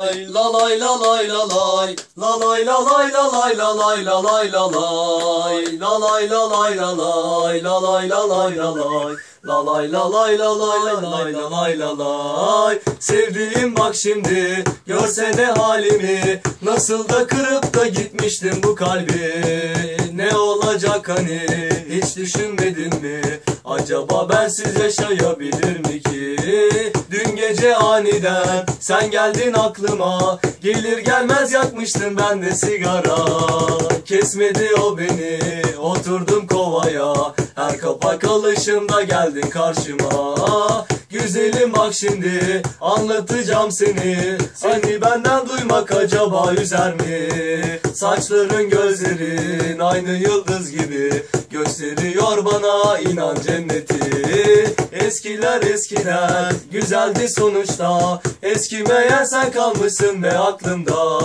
La lay la lay la lay La lay la lay la lay la lay la lay la lay La lay la lay la lay La lay la lay la lay La lay la lay la lay la lay la lay la lay Sevdiğim bak şimdi Görsene halimi Nasıl da kırıp da gitmiştim bu kalbi Ne olacak hani Hiç düşünmedin mi Acaba bensiz yaşayabilir mi ki Dün gece aniden. Sen geldin aklıma Gelir gelmez yakmıştım ben de sigara. Kesmedi o beni oturdum kovaya. Her kapak alışımda geldin karşıma. Güzelim bak şimdi anlatacağım seni. Seni benden duymak acaba üzer mi? Saçların gözlerin aynı yıldız gibi Gösteriyor bana inan cenneti Eskiler eskiler güzeldi sonuçta. Eskimeyen sen kalmışsın ve aklımda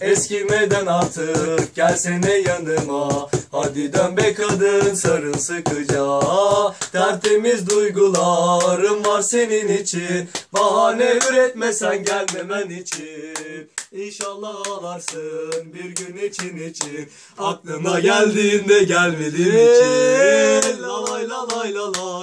Eskimeden artık gelsene yanıma. Hadi dön be kadın sarıl sıkıca. Tertemiz duygularım var senin için. Bahane üretmesen gelmemen için. İnşallah ağlarsın bir gün için için. Aklına geldiğinde gelmediğin için. La lay la